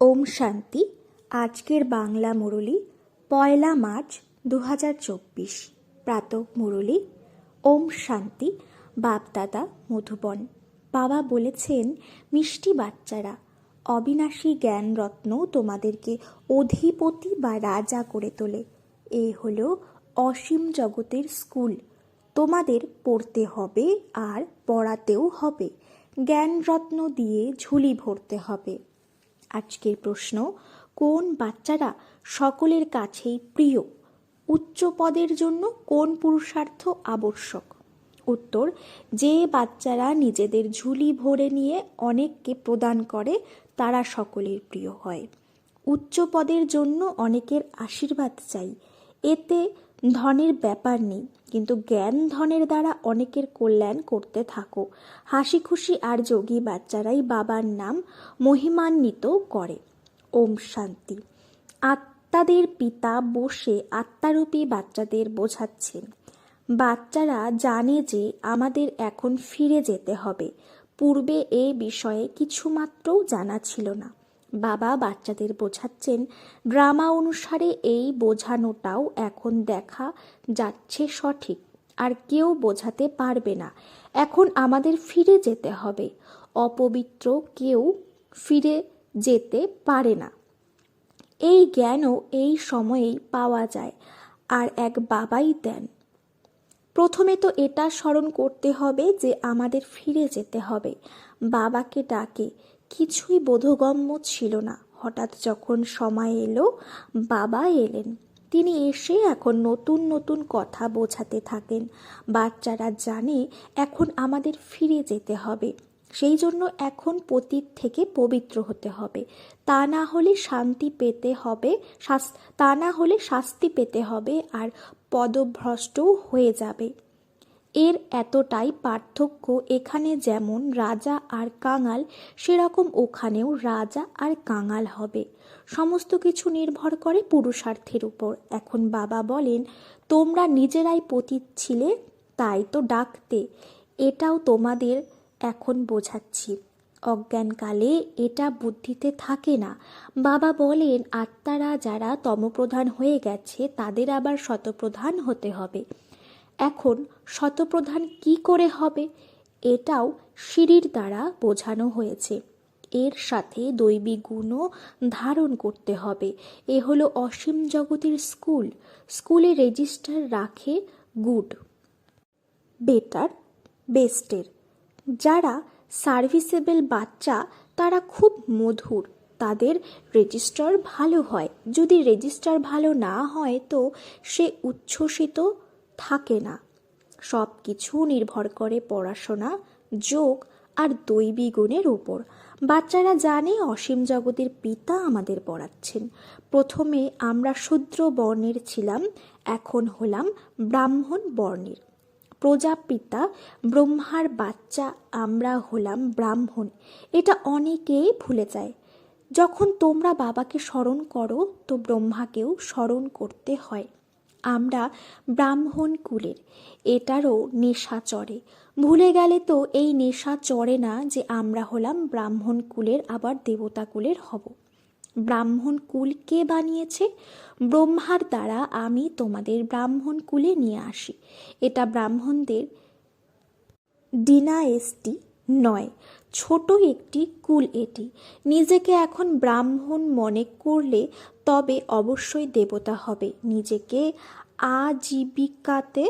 ওম শান্তি, আজকের বাংলা মুরলি, পয়লা মার্চ দু হাজার চব্বিশ। প্রাতঃ মুরলি, ওম শান্তি, বাপদাদা মধুবন। বাবা বলেছেন, মিষ্টি বাচ্চারা, অবিনাশী জ্ঞান রত্ন তোমাদেরকে অধিপতি বা রাজা করে তোলে। এ হলো অসীম জগতের স্কুল। তোমাদের পড়তে হবে আর পড়াতেও হবে। জ্ঞান রত্ন দিয়ে ঝুলি ভরতে হবে। আজকের প্রশ্ন, কোন বাচ্চারা সকলের কাছেই প্রিয়? উচ্চ পদের জন্য কোন পুরুষার্থ আবশ্যক? উত্তর, যে বাচ্চারা নিজেদের ঝুলি ভরে নিয়ে অনেককে প্রদান করে, তারা সকলের প্রিয় হয়। উচ্চ পদের জন্য অনেকের আশীর্বাদ চাই। এতে ধনের ব্যাপার নেই, কিন্তু জ্ঞান ধনের দ্বারা অনেকের কল্যাণ করতে থাকো। হাসি খুশি আর যোগী বাচ্চারাই বাবার নাম মহিমান্বিত করে। ওম শান্তি। আত্মাদের পিতা বসে আত্মারূপী বাচ্চাদের বোঝাচ্ছেন। বাচ্চারা জানে যে আমাদের এখন ফিরে যেতে হবে। পূর্বে এ বিষয়ে কিছুমাত্রও জানা ছিল না। বাবা বাচ্চাদের বোঝাচ্ছেন, ড্রামা অনুসারে এই বোঝানোটাও এখন দেখা যাচ্ছে সঠিক। আর কেউ বোঝাতে পারবে না। এখন আমাদের ফিরে যেতে হবে। অপবিত্র কেউ ফিরে যেতে পারে না। এই জ্ঞানও এই সময়েই পাওয়া যায়। আর এক বাবাই দেন। প্রথমে তো এটা স্মরণ করতে হবে যে আমাদের ফিরে যেতে হবে। বাবাকে ডাকে কিছুই বোধগম্য ছিল না। হঠাৎ যখন সময় এলো, বাবা এলেন। তিনি এসে এখন নতুন নতুন কথা বোঝাতে থাকেন। বাচ্চারা জানে এখন আমাদের ফিরে যেতে হবে। সেই জন্য এখন পতীত থেকে পবিত্র হতে হবে। তা না হলে শান্তি পেতে হবে তা না হলে শাস্তি পেতে হবে আর পদভ্রষ্টও হয়ে যাবে। এর এতটাই পার্থক্য এখানে যেমন রাজা আর কাঙাল, সেরকম ওখানেও রাজা আর কাঙাল হবে। সমস্ত কিছু নির্ভর করে পুরুষার্থের উপর। এখন বাবা বলেন, তোমরা নিজেরাই পতীত ছিলে, তাই তো ডাকতে। এটাও তোমাদের এখন বোঝাচ্ছি। অজ্ঞানকালে এটা বুদ্ধিতে থাকে না। বাবা বলেন, আত্মারা যারা তমপ্রধান হয়ে গেছে, তাদের আবার শতপ্রধান হতে হবে। এখন শতপ্রধান কি করে হবে, এটাও সিঁড়ির দ্বারা বোঝানো হয়েছে। এর সাথে দৈবী গুণও ধারণ করতে হবে। এ হলো অসীম জগতের স্কুল। স্কুলে রেজিস্টার রাখে গুড। বেটার, বেস্টের। যারা সার্ভিসেবল বাচ্চা, তারা খুব মধুর। তাদের রেজিস্টার ভালো হয়। যদি রেজিস্টার ভালো না হয়, তো সে উচ্ছ্বসিত থাকে না। সব কিছু নির্ভর করে পড়াশোনা, যোগ আর দৈবী গুণের উপর। বাচ্চারা জানে অসীম জগতের পিতা আমাদের পড়াচ্ছেন। প্রথমে আমরা শূদ্র বর্ণের ছিলাম, এখন হলাম ব্রাহ্মণ বর্ণের। প্রজাপিতা, ব্রহ্মার বাচ্চা, আমরা হলাম ব্রাহ্মণ। এটা অনেকেই ভুলে যায়। যখন তোমরা বাবাকে স্মরণ করো, তো ব্রহ্মাকেও স্মরণ করতে হয়। আমরা ব্রাহ্মণ কুলের, এটারও নেশা চড়ে। ভুলে গেলে তো এই নেশা চড়ে না যে আমরা হলাম ব্রাহ্মণ কুলের, আবার দেবতা কুলের হব। ব্রাহ্মণ কুল কে বানিয়েছে? ব্রহ্মার দ্বারা আমি তোমাদের ব্রাহ্মণ কুলে নিয়ে আসি। এটা ব্রাহ্মণদের ডিনাএসটি নয় ছোট একটি কুল এটি। নিজেকে এখন ব্রাহ্মণ মনে করলে তবে অবশ্যই দেবতা হবে। নিজেকে আজীবিকাতে,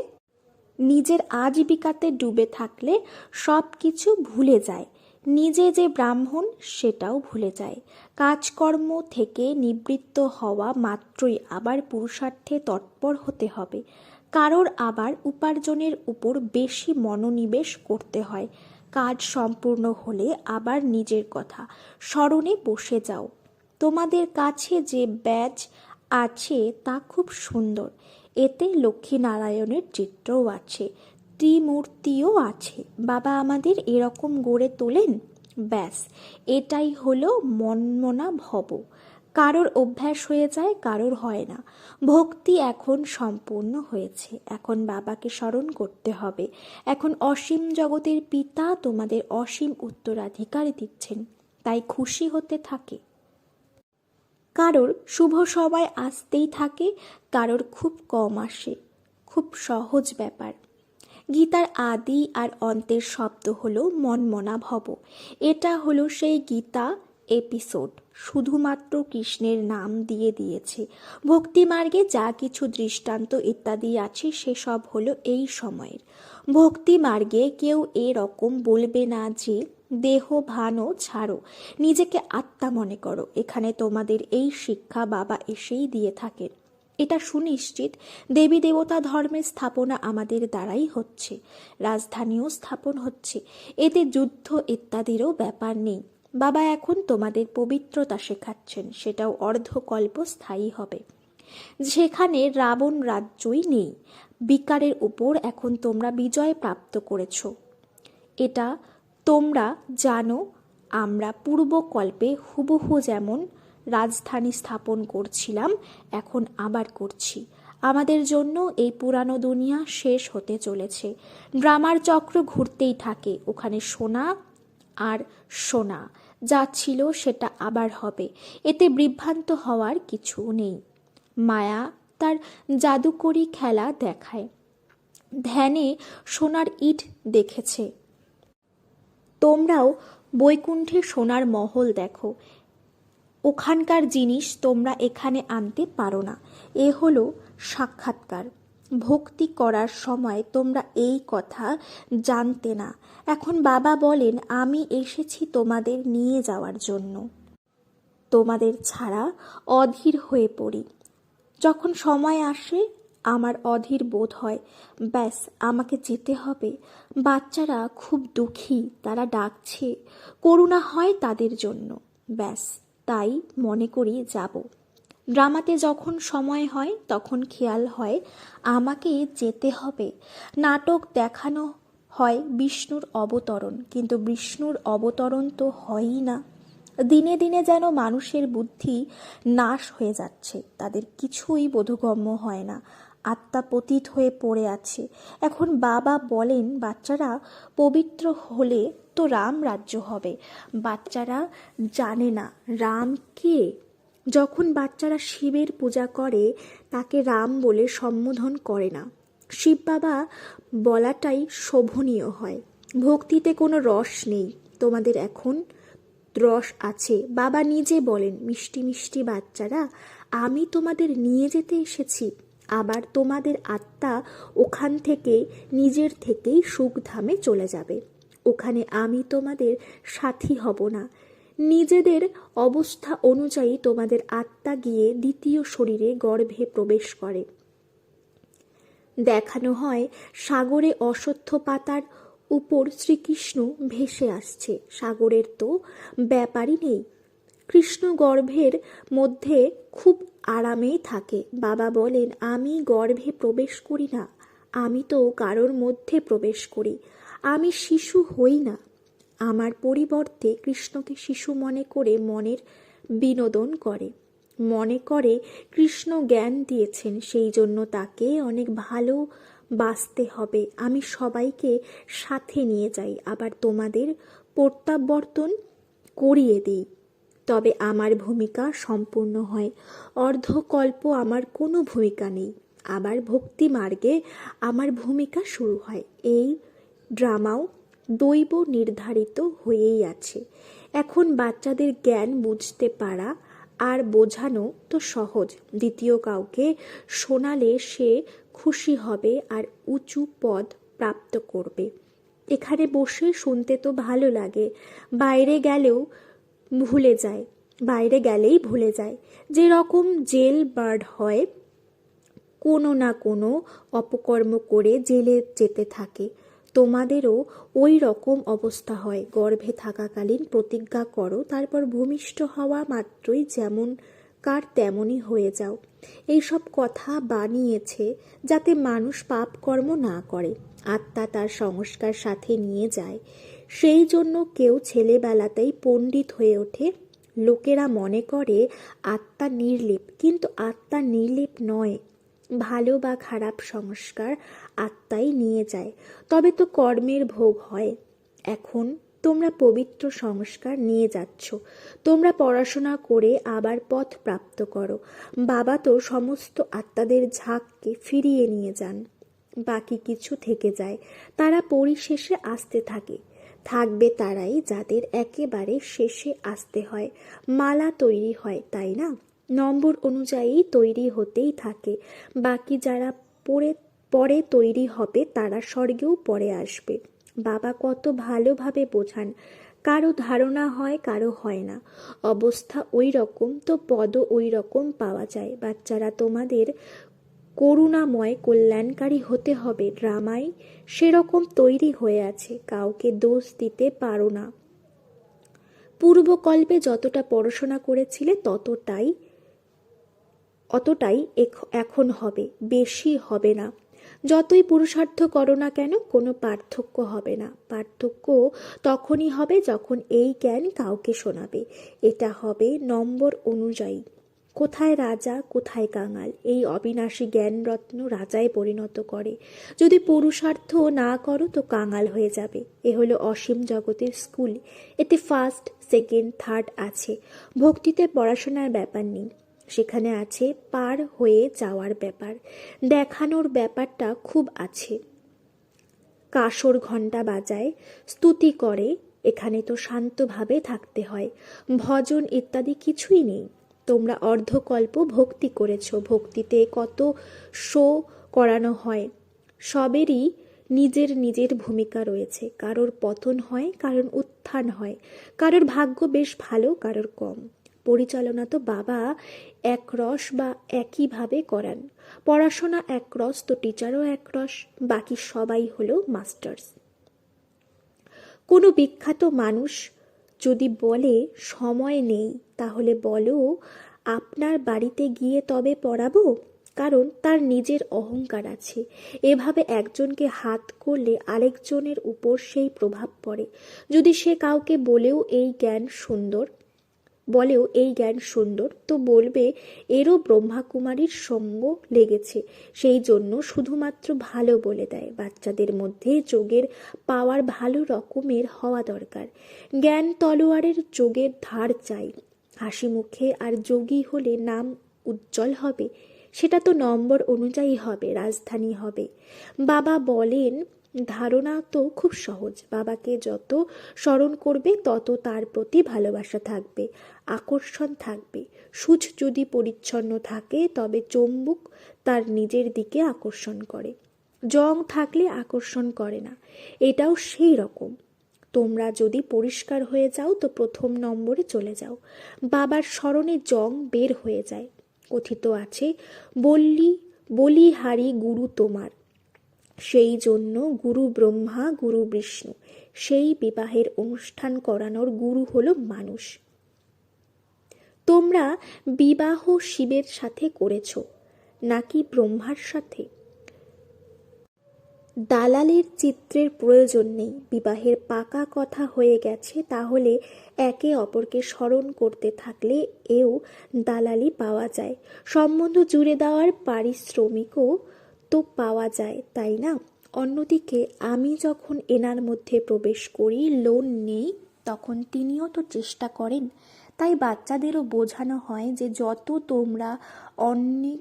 নিজের আজীবিকাতে ডুবে থাকলে সব কিছু ভুলে যায়। নিজে যে ব্রাহ্মণ, সেটাও ভুলে যায়। কাজকর্ম থেকে নিবৃত্ত হওয়া মাত্রই আবার পুরুষার্থে তৎপর হতে হবে। কারোর আবার উপার্জনের উপর বেশি মনোনিবেশ করতে হয়। কাজ সম্পূর্ণ হলে আবার নিজের কথা। স্মরণে বসে যাও। তোমাদের কাছে যে ব্যাজ আছে তা খুব সুন্দর। এতে লক্ষ্মীনারায়ণের চিত্রও আছে, ত্রিমূর্তিও আছে। বাবা আমাদের এরকম গড়ে তোলেন? ব্যাস, এটাই হলো মনমনা ভব কারোর অভ্যাস হয়ে যায়, কারোর হয় না। ভক্তি এখন সম্পূর্ণ হয়েছে। এখন বাবাকে স্মরণ করতে হবে। এখন অসীম জগতের পিতা তোমাদের অসীম উত্তরাধিকার দিচ্ছেন। তাই খুশি হতে থাকে। কারোর শুভ সময় আসতেই থাকে, কারোর খুব কম আসে। খুব সহজ ব্যাপার। গীতার আদি আর অন্তের শব্দ হলো মনমনা ভব এটা হলো সেই গীতা এপিসোড শুধুমাত্র কৃষ্ণের নাম দিয়ে দিয়েছে। ভক্তিমার্গে যা কিছু দৃষ্টান্ত ইত্যাদি আছে সেসব হলো এই সময়ের। ভক্তিমার্গে কেউ এরকম বলবে না যে, দেহ ভানো ছাড়ো, নিজেকে আত্মা মনে করো, এখানে তোমাদের এই শিক্ষা বাবা এসেই দিয়ে থাকেন এটা সুনিশ্চিত দেবী দেবতা ধর্মের স্থাপনা আমাদের দ্বারাই হচ্ছে, রাজধানীও স্থাপন হচ্ছে, এতে যুদ্ধ ইত্যাদিরও ব্যাপার নেই। বাবা এখন তোমাদের পবিত্রতা শেখাচ্ছেন, সেটাও অর্ধকল্প স্থায়ী হবে। সেখানে রাবণ রাজ্যই নেই, বিকারের উপর এখন তোমরা বিজয় প্রাপ্ত করেছ। এটা তোমরা জানো, আমরা পূর্বকল্পে হুবহু যেমন রাজধানী স্থাপন করছিলাম, এখন আবার করছি। আমাদের জন্য এই পুরানো দুনিয়া শেষ হতে চলেছে। ড্রামার চক্র ঘুরতেই থাকে, ওখানে সোনা আর সোনা। যা ছিল সেটা আবার হবে। এতে বিভ্রান্ত হওয়ার কিছু নেই। মায়া তার জাদুকরি খেলা দেখায়। ধ্যানে সোনার ইট দেখেছে। তোমরাও বৈকুণ্ঠে সোনার মহল দেখো। ওখানকার জিনিস তোমরা এখানে আনতে পারো না। এ হলো সাক্ষাৎকার। ভক্তি করার সময় তোমরা এই কথা জানতে না। এখন বাবা বলেন, আমি এসেছি তোমাদের নিয়ে যাওয়ার জন্য। তোমাদের ছাড়া অধীর হয়ে পড়ি। যখন সময় আসে, আমার অধীর বোধ হয়, ব্যাস, আমাকে যেতে হবে। বাচ্চারা খুব দুঃখী, তারা ডাকছে, করুণা হয় তাদের জন্য। ব্যাস, তাই মনে করি যাব। ড্রামাতে যখন সময় হয়, তখন খেয়াল হয়, আমাকে যেতে হবে। নাটক দেখানো হয় বিষ্ণুর অবতরণ, কিন্তু বিষ্ণুর অবতরণ তো হয়ই না। দিনে দিনে যেন মানুষের বুদ্ধি নাশ হয়ে যাচ্ছে, তাদের কিছুই বোধগম্য হয় না। আত্মা পতিত হয়ে পড়ে আছে। এখন বাবা বলেন, বাচ্চারা পবিত্র হলে তো রাম রাজ্য হবে। বাচ্চারা জানে না, রাম কে? যখন বাচ্চারা শিবের পূজা করে, তাকে রাম বলে সম্বোধন করে না। শিব বাবা বলাটাই শোভনীয় হয়। ভক্তিতে কোনো রস নেই। তোমাদের এখন রস আছে। বাবা নিজে বলেন, মিষ্টি মিষ্টি বাচ্চারা, আমি তোমাদের নিয়ে যেতে এসেছি। আবার তোমাদের আত্মা ওখান থেকে, নিজের থেকেই সুখধামে চলে যাবে। ওখানে আমি তোমাদের সাথী হব না। নিজেদের অবস্থা অনুযায়ী তোমাদের আত্মা গিয়ে দ্বিতীয় শরীরে গর্ভে প্রবেশ করে। দেখানো হয়, সাগরে অশ্বত্থ পাতার উপর শ্রীকৃষ্ণ ভেসে আসছে। সাগরের তো ব্যাপারই নেই। কৃষ্ণ গর্ভের মধ্যে খুব আরামেই থাকে। বাবা বলেন, আমি গর্ভে প্রবেশ করি না। আমি তো কারোর মধ্যে প্রবেশ করি। আমি শিশু হই না। আমার পরিবর্তে কৃষ্ণকে শিশু মনে করে মনের বিনোদন করে। মনে করে কৃষ্ণ জ্ঞান দিয়েছেন, সেই জন্য তাকে অনেক ভালো বাঁচতে হবে। আমি সবাইকে সাথে নিয়ে যাই, আবার তোমাদের প্রত্যাবর্তন করিয়ে দিই। তবে আমার ভূমিকা সম্পূর্ণ হয়। অর্ধকল্প আমার কোনো ভূমিকা নেই। আবার ভক্তি মার্গে আমার ভূমিকা শুরু হয়। এই ড্রামাও দৈব নির্ধারিত হয়েই আছে। এখন বাচ্চাদের জ্ঞান বুঝতে পারা আর বোঝানো তো সহজ। দ্বিতীয় কাউকে শোনালে সে খুশি হবে আর উঁচু পদ প্রাপ্ত করবে। এখানে বসে শুনতে তো ভালো লাগে। বাইরে গেলেও ভুলে যায়। বাইরে গেলেই ভুলে যায়। যে রকম জেল বার্ড হয়, কোনো না কোনো অপকর্ম করে জেলে যেতে থাকে। তোমাদেরও ওই রকম অবস্থা হয়। গর্ভে থাকাকালীন প্রতিজ্ঞা করো, তারপর ভূমিষ্ঠ হওয়া মাত্রই যেমন কার তেমনই হয়ে যাও। এইসব কথা বানিয়েছে যাতে মানুষ পাপ কর্ম না করে। আত্মা তার সংস্কার সাথে নিয়ে যায়। সেই জন্য কেউ ছেলেবেলাতেই পণ্ডিত হয়ে ওঠে। লোকেরা মনে করে আত্মা নির্লিপ, কিন্তু আত্মা নির্লিপ নয়। ভালো বা খারাপ সংস্কার আত্মাই নিয়ে যায়। তবে তো কর্মের ভোগ হয়। এখন তোমরা পবিত্র সংস্কার নিয়ে যাচ্ছ। তোমরা পড়াশোনা করে আবার পথ প্রাপ্ত করো। বাবা তো সমস্ত আত্মাদের ঝাঁককে ফিরিয়ে নিয়ে যান। বাকি কিছু থেকে যায়। তারা পরিশেষে আসতে থাকে। থাকবে তারাই যাদের একেবারে শেষে আসতে হয়। মালা তৈরি হয়, তাই না? নম্বর অনুযায়ী তৈরি হতেই থাকে। বাকি যারা পরে পরে তৈরি হবে, তারা স্বর্গেও পরে আসবে। বাবা কত ভালোভাবে বোঝান। কারও ধারণা হয়, কারও হয় না। অবস্থা ওই রকম তো পদও ওই রকম পাওয়া যায়। বাচ্চারা তোমাদের করুণাময়, কল্যাণকারী হতে হবে। ড্রামাই সেরকম তৈরি হয়ে আছে। কাউকে দোষ দিতে পারো না। পূর্বকল্পে যতটা পড়াশোনা করেছিলে, ততটাই অতটাই এখ- এখন হবে, বেশি হবে না। যতই পুরুষার্থ করো না কেন, কোনো পার্থক্য হবে না। পার্থক্য তখনই হবে যখন এই জ্ঞান কাউকে শোনাবে। এটা হবে নম্বর অনুযায়ী। কোথায় রাজা, কোথায় কাঙাল? এই অবিনাশী জ্ঞানরত্ন রাজায় পরিণত করে। যদি পুরুষার্থ না করো, তো কাঙাল হয়ে যাবে। এ হলো অসীম জগতের স্কুল। এতে ফার্স্ট সেকেন্ড থার্ড আছে। ভক্তিতে পড়াশোনার ব্যাপার নেই। সেখানে আছে পার হয়ে যাওয়ার ব্যাপার। দেখানোর ব্যাপারটা খুব আছে। কাসর ঘণ্টা বাজায়, স্তুতি করে, এখানে তো শান্তভাবে থাকতে হয়। ভজন ইত্যাদি কিছুই নেই। তোমরা অর্ধকল্প ভক্তি করেছ। ভক্তিতে কত শো করানো হয়, সবেরই নিজের নিজের ভূমিকা রয়েছে। কারোর পতন হয়, কারোর উত্থান হয়। কারোর ভাগ্য বেশ ভালো, কারোর কম। পরিচালনা তো বাবা একরস বা একইভাবে করান। পড়াশোনা একরস তো টিচারও একরস বাকি সবাই হলো মাস্টার্স। কোনো বিখ্যাত মানুষ যদি বলে, সময় নেই, তাহলে বলো, আপনার বাড়িতে গিয়ে তবে পড়াবো? কারণ তার নিজের অহংকার আছে। এভাবে একজনকে হাত করলে আরেকজনের উপর সেই প্রভাব পড়ে। যদি সে কাউকে বলেও এই জ্ঞান সুন্দর বলেও এই জ্ঞান সুন্দর। তো বলবে, এরও ব্রহ্মাকুমারীর সঙ্গ লেগেছে। সেই জন্য শুধুমাত্র ভালো বলে দেয়। বাচ্চাদের মধ্যে যোগের পাওয়ার ভালো রকমের হওয়া দরকার। জ্ঞান তলোয়ারের যোগের ধার চাই। হাসি মুখে আর যোগী হলে নাম উজ্জ্বল হবে। সেটা তো নম্বর অনুযায়ী হবে, রাজধানী হবে। বাবা বলেন, ধারণা তো খুব সহজ। বাবাকে যত স্মরণ করবে, তত তার প্রতি ভালোবাসা থাকবে। আকর্ষণ থাকবে। সূচ যদি পরিচ্ছন্ন থাকে, তবে চম্বুক তার নিজের দিকে আকর্ষণ করে। জং থাকলে আকর্ষণ করে না। এটাও সেই রকম। তোমরা যদি পরিষ্কার হয়ে যাও, তো প্রথম নম্বরে চলে যাও। বাবার স্মরণে জং বের হয়ে যায়। কথিত আছে, বললি, বলিহারি গুরু তোমার। সেই জন্য গুরু ব্রহ্মা, গুরু বিষ্ণু। সেই বিবাহের অনুষ্ঠান করানোর গুরু হলো মানুষ। তোমরা বিবাহ শিবের সাথে করেছ, নাকি ব্রহ্মার সাথে? দালালের চিত্রের প্রয়োজন নেই, বিবাহের পাকা কথা হয়ে গেছে, তাহলে একে অপরকে স্মরণ করতে থাকলে এও দালালি পাওয়া যায়। সম্বন্ধ জুড়ে দেওয়ার পারিশ্রমিকও তো পাওয়া যায়, তাই না? অন্যদিকে, আমি যখন এনার মধ্যে প্রবেশ করি, লোন নেই, তখন তিনিও তো চেষ্টা করেন তাই বাচ্চাদেরও বোঝানো হয় যে যত তোমরা অনেক,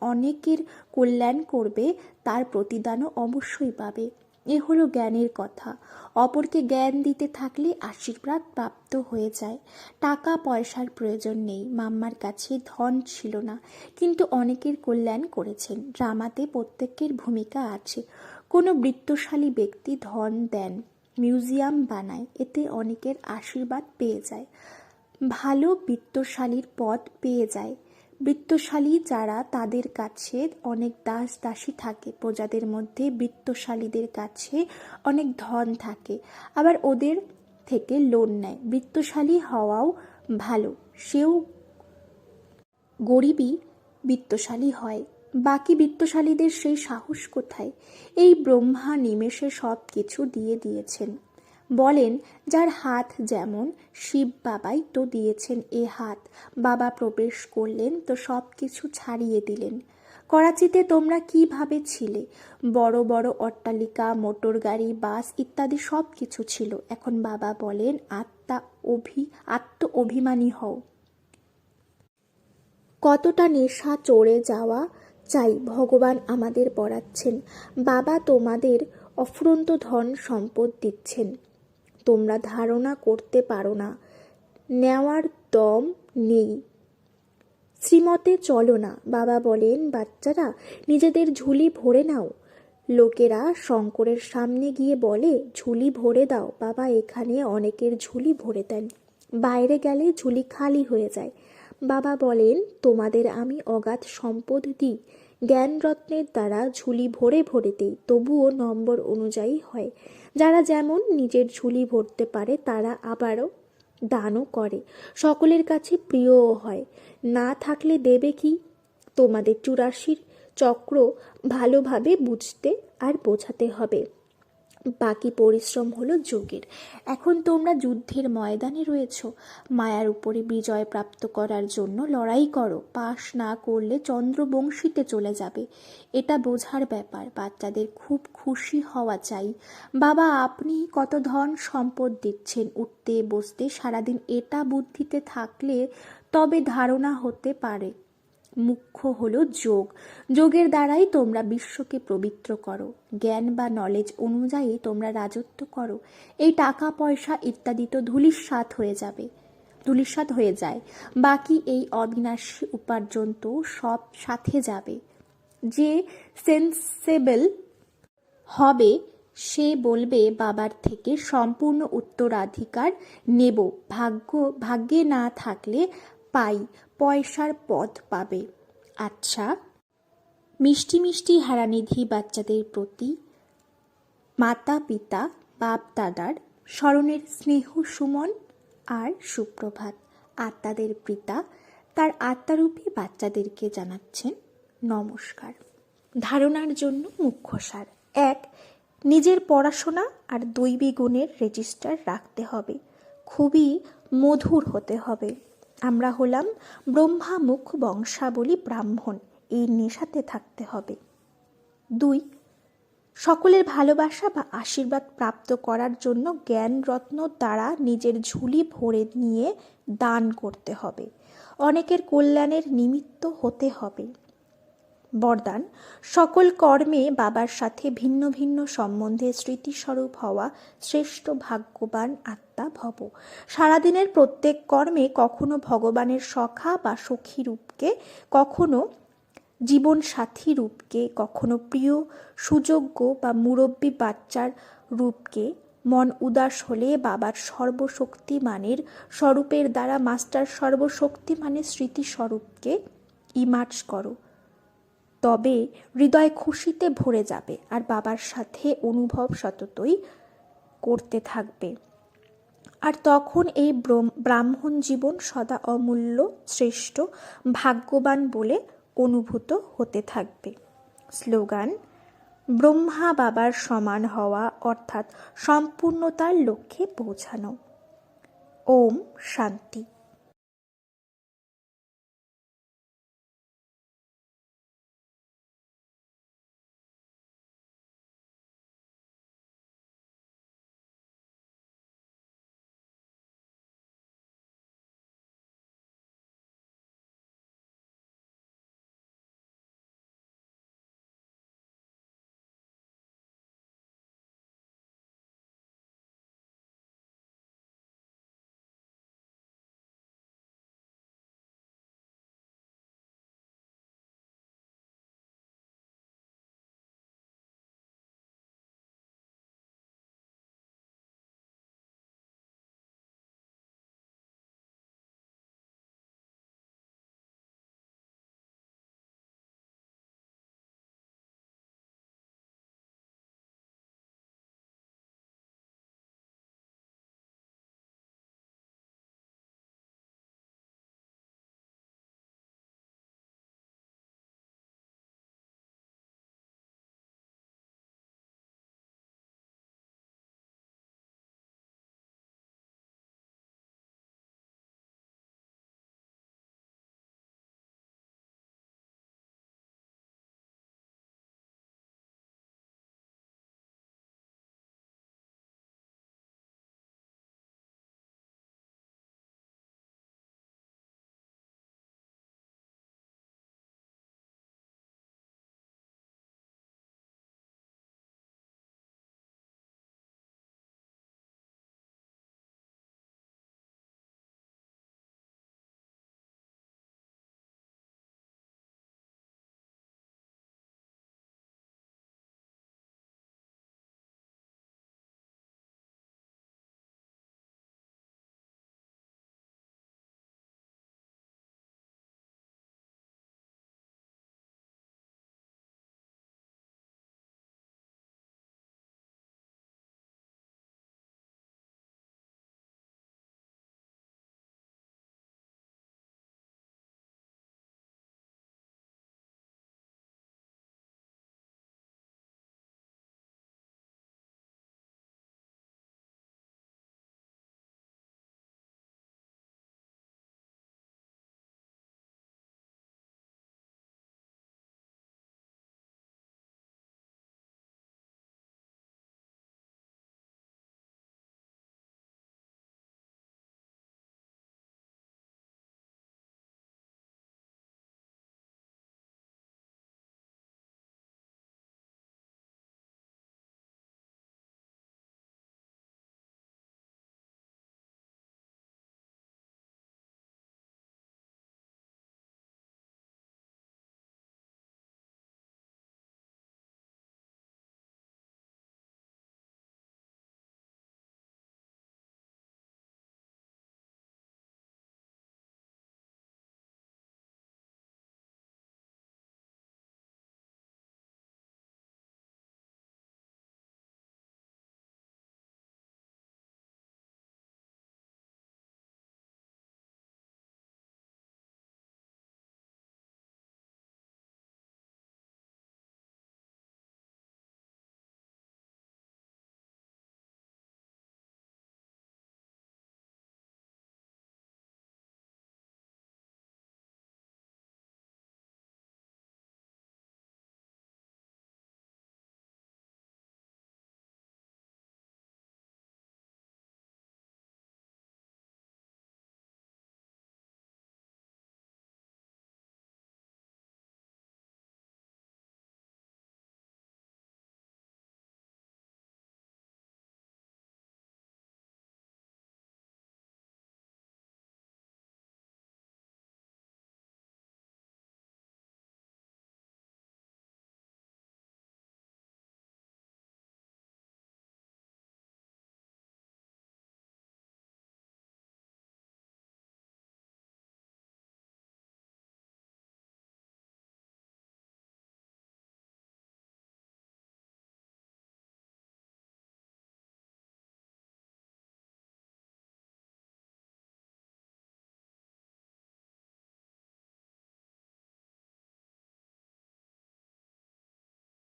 অনেকের কল্যাণ করবে, তার প্রতিদানও অবশ্যই পাবে। এ হলো জ্ঞানের কথা। অপরকে জ্ঞান দিতে থাকলে আশীর্বাদ প্রাপ্ত হয়ে যায়। টাকা, পয়সার প্রয়োজন নেই। মাম্মার কাছে ধন ছিল না। কিন্তু অনেকের কল্যাণ করেছেন। ড্রামাতে প্রত্যেকের ভূমিকা আছে। কোনো বৃত্তশালী ব্যক্তি ধন দেন, মিউজিয়াম বানায়। এতে অনেকের আশীর্বাদ পেয়ে যায়। ভালো বিত্তশালীর পদ পেয়ে যায়। বৃত্তশালী যারা তাদের কাছে অনেক দাস দাসী থাকে, প্রজাদের মধ্যে বৃত্তশালীদের কাছে অনেক ধন থাকে, আবার ওদের থেকে লোন নেয়। বৃত্তশালী হওয়াও ভালো, সেও গরিবই বিত্তশালী হয়। বাকি বিত্তশালীদের সেই সাহস কোথায়? এই ব্রহ্মা নিমেষে সব কিছু দিয়ে দিয়েছেন। বলেন, যার হাত যেমন শিব বাবাই তো দিয়েছেন এ হাত, বাবা প্রবেশ করলেন তো সব কিছু ছাড়িয়ে দিলেন। করাচিতে তোমরা কীভাবে ছিলে? বড় বড় অট্টালিকা মোটর গাড়ি বাস ইত্যাদি সব কিছু ছিল। এখন বাবা বলেন, আত্মা অভি, আত্ম অভিমানী হও। কতটা নেশা চড়ে যাওয়া চাই ভগবান আমাদের পড়াচ্ছেন। বাবা তোমাদের অফুরন্ত ধন সম্পদ দিচ্ছেন। তোমরা ধারণা করতে পারো না। নেওয়ার দম নেই। শ্রীমতে চলো না, বাবা বলেন, বাচ্চারা, নিজেদের ঝুলি ভরে নাও। লোকেরা শঙ্করের সামনে গিয়ে বলে, ঝুলি ভরে দাও, বাবা এখানে অনেকের ঝুলি ভরে দেন। বাইরে গেলে ঝুলি খালি হয়ে যায়। বাবা বলেন, তোমাদের আমি অগাধ সম্পদ দিই। জ্ঞান রত্নের দ্বারা ঝুলি ভরে ভরে দিই, তবুও নম্বর অনুযায়ী হয়। যারা যেমন নিজের ঝুলি ভরতে পারে, তারা আবারও দানও করে। সকলের কাছে প্রিয়ও হয়। না থাকলে দেবে কি? তোমাদের চুরাশির চক্র ভালোভাবে বুঝতে আর বোঝাতে হবে। বাকি পরিশ্রম হলো যোগের। এখন তোমরা যুদ্ধের ময়দানে রয়েছ। মায়ার উপরে বিজয় প্রাপ্ত করার জন্য লড়াই করো। পাশ না করলে চন্দ্রবংশীতে চলে যাবে। এটা বোঝার ব্যাপার। বাচ্চাদের খুব খুশি হওয়া চাই। বাবা, আপনি কত ধন সম্পদ দিচ্ছেন উঠতে বসতে? সারাদিন এটা বুদ্ধিতে থাকলে তবে ধারণা হতে পারে। মুখ্য হলো যোগ। যোগের দ্বারাই তোমরা বিশ্বকে পবিত্র করো। জ্ঞান বা নলেজ অনুযায়ী তোমরা রাজত্ব করো। এই টাকা, পয়সা ইত্যাদি তো ধুলিস্বাদ হয়ে যাবে ধুলিস্বাদ হয়ে যায়। বাকি এই অবিনাশী উপার্জন তো সব সাথে যাবে। যে সেন্সেবল হবে, সে বলবে, বাবার থেকে সম্পূর্ণ উত্তরাধিকার নেব। ভাগ্য, ভাগ্যে না থাকলে পাই। পয়সার পথ পাবে। আচ্ছা মিষ্টি মিষ্টি হারানিধি বাচ্চাদের প্রতি মাতা পিতা বাপ দাদার স্মরণের স্নেহ সুমন আর সুপ্রভাত। আত্মাদের পিতা তার আত্মারূপী বাচ্চাদেরকে জানাচ্ছেন নমস্কার। ধারণার জন্য মুখ্য সার। এক, নিজের পড়াশোনা আর দৈবী গুণের রেজিস্টার রাখতে হবে। খুবই মধুর হতে হবে। আমরা হলাম ব্রহ্মামুখ বংশাবলী ব্রাহ্মণ। এই নেশাতে থাকতে হবে। দুই, সকলের ভালোবাসা বা আশীর্বাদ প্রাপ্ত করার জন্য জ্ঞান রত্ন দ্বারা নিজের ঝুলি ভরে নিয়ে দান করতে হবে। অনেকের কল্যাণের নিমিত্ত হতে হবে। বরদান, সকল কর্মে বাবার সাথে ভিন্ন ভিন্ন সম্বন্ধে স্মৃতিস্বরূপ হওয়া শ্রেষ্ঠ ভাগ্যবান আত্মা ভব। সারাদিনের প্রত্যেক কর্মে কখনো ভগবানের সখা বা সখী রূপকে, কখনো জীবন সাথী রূপকে, কখনো প্রিয়, সুযোগ্য বা মুরব্বী বাচ্চার রূপকে, মন উদাস হলে বাবার সর্বশক্তিমানের স্বরূপের দ্বারা মাস্টার সর্বশক্তিমানের স্মৃতিস্বরূপকে ইমার্জ করো। তবে হৃদয় খুশিতে ভরে যাবে আর বাবার সাথে অনুভব সততই করতে থাকবে। আর তখন এই ব্রাহ্মণ জীবন সদা অমূল্য, শ্রেষ্ঠ, ভাগ্যবান বলে অনুভূত হতে থাকবে। স্লোগান, ব্রহ্মা বাবার সমান হওয়া অর্থাৎ সম্পূর্ণতার লক্ষ্যে পৌঁছানো। ওম শান্তি।